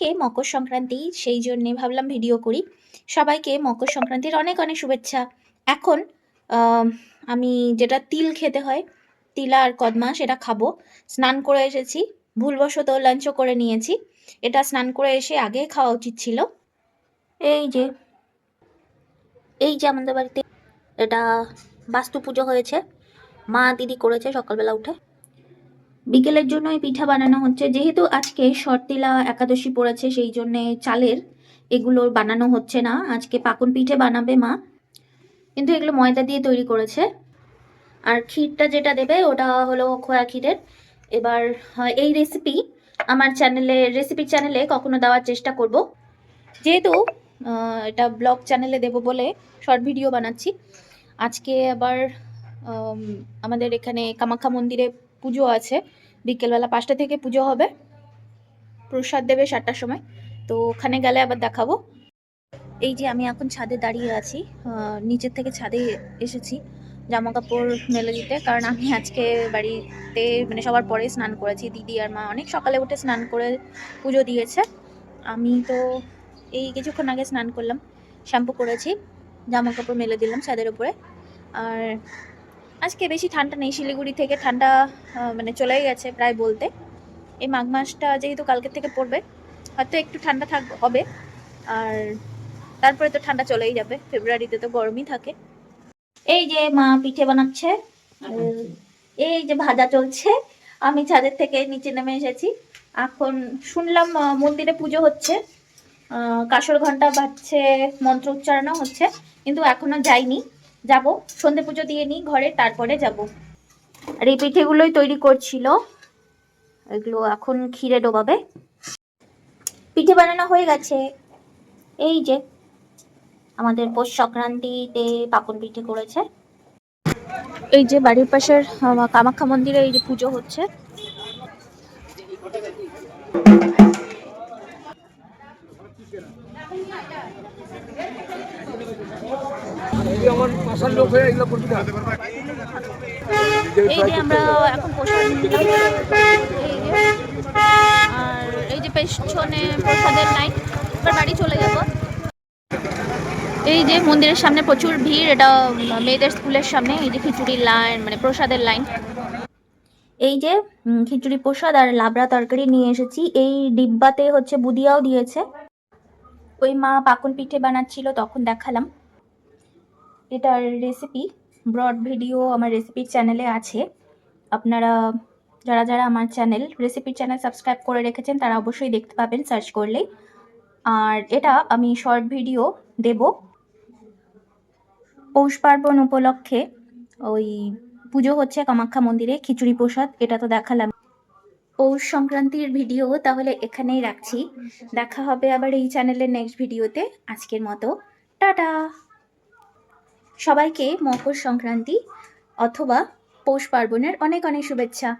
আজকে মকর সংক্রান্তি, সেই জন্যে ভাবলাম ভিডিও করি। সবাইকে মকর সংক্রান্তির অনেক অনেক শুভেচ্ছা। এখন আমি যেটা তিল খেতে হয়, তিলা আর কদমা সেটা খাব। স্নান করে এসেছি, ভুলবশত লাঞ্চও করে নিয়েছি। এটা স্নান করে এসে আগে খাওয়া উচিত ছিল। এই যে এই যে আমাদের বাড়িতে, এটা বাস্তু পুজো হয়েছে। মা দিদি করেছে সকালবেলা উঠে। বিকেলের জন্য এই পিঠা বানানো হচ্ছে। যেহেতু আজকে শর্তিলা একাদশী পড়েছে, সেই জন্যে চালের এগুলো বানানো হচ্ছে না। আজকে পাকন পিঠে বানাবে মা। কিন্তু এগুলো ময়দা দিয়ে তৈরি করেছে। আর ক্ষীরটা যেটা দেবে, ওটা হলো খোয়া ক্ষীরের। এবার এই রেসিপি আমার চ্যানেলে রেসিপি চ্যানেলে কখনো দেওয়ার চেষ্টা করব। যেহেতু এটা ব্লগ চ্যানেলে দেব বলে শর্ট ভিডিও বানাচ্ছি। আজকে আবার আমাদের এখানে কামাখ্যা মন্দিরে পুজো আছে। বিকেলবেলা পাঁচটা থেকে পুজো হবে। প্রসাদ দেবে সাতটার সময়। তো ওখানে গেলে আবার দেখাবো। এই যে আমি এখন ছাদে দাঁড়িয়ে আছি। নিচের থেকে ছাদে এসেছি জামা কাপড় মেলে দিতে। কারণ আমি আজকে বাড়িতে মানে সবার পরে স্নান করেছি। দিদি আর মা অনেক সকালে উঠে স্নান করে পুজো দিয়েছে। আমি তো এই কিছুক্ষণ আগে স্নান করলাম, শ্যাম্পু করেছি জামা কাপড় মেলে দিলাম ছাদের উপরে আর আজকে বেশি ঠান্ডা নেই, শিলিগুড়ি থেকে ঠান্ডা মানে চলেই গেছে প্রায় বলতে। এই মাঘ মাসটা যেহেতু কালকের থেকে পড়বে, হয়তো একটু ঠান্ডা থাক, হবে। আর তারপরে তো ঠান্ডা চলেই যাবে, ফেব্রুয়ারিতে তো গরমই থাকে। এই যে মা পিঠে বানাচ্ছে এই যে ভাজা চলছে, আমি ছাদের থেকে নিচে নেমে এসেছি। এখন শুনলাম মন্দিরে পুজো হচ্ছে। কাসর ঘণ্টা বাজছে, মন্ত্র উচ্চারণও হচ্ছে, কিন্তু এখনও যাইনি। যাব সন্ধে পুজো দিয়ে নিই ঘরে তারপরে যাব। আর এই পিঠেগুলোই তৈরি করছিল। এগুলো এখন ক্ষীরে ডোবাবে। পিঠে বানানো হয়ে গেছে। এই যে আমাদের পৌষ সংক্রান্তিতে পাকন পিঠে করেছে। এই যে বাড়ির পাশের কামাখ্যা মন্দিরে এই যে পুজো হচ্ছে। এই যে আমরা এখন আর এই যে পেছনে প্রসাদের লাইন বাড়ি চলে যাব। এই যে মন্দিরের সামনে প্রচুর ভিড়, এটা মেয়েদের স্কুলের সামনে, এই যে খিচুড়ির লাইন মানে প্রসাদের লাইন এই যে খিচুড়ি প্রসাদ আর লাবড়া তরকারি নিয়ে এসেছি। এই ডিব্বাতে হচ্ছে বুদিয়াও দিয়েছে। ওই মা পাকন পিঠে বানাচ্ছিল, তখন দেখালাম। এটার রেসিপি ব্রড ভিডিও আমার রেসিপির চ্যানেলে আছে। আপনারা, যারা যারা আমার চ্যানেল রেসিপির চ্যানেল সাবস্ক্রাইব করে রেখেছেন, তারা অবশ্যই দেখতে পাবেন সার্চ করলেই। আর এটা আমি শর্ট ভিডিও দেব। পৌষ পার্বণ উপলক্ষে ওই পুজো হচ্ছে কামাখ্যা মন্দিরে খিচুড়ি প্রসাদ, এটা তো দেখালাম। পৌষ সংক্রান্তির ভিডিও তাহলে এখানেই রাখছি। দেখা হবে আবার এই চ্যানেলের নেক্সট ভিডিওতে আজকের মতো, টাটা! সবাইকে মকর সংক্রান্তি অথবা পৌষ পার্বণের অনেক অনেক শুভেচ্ছা।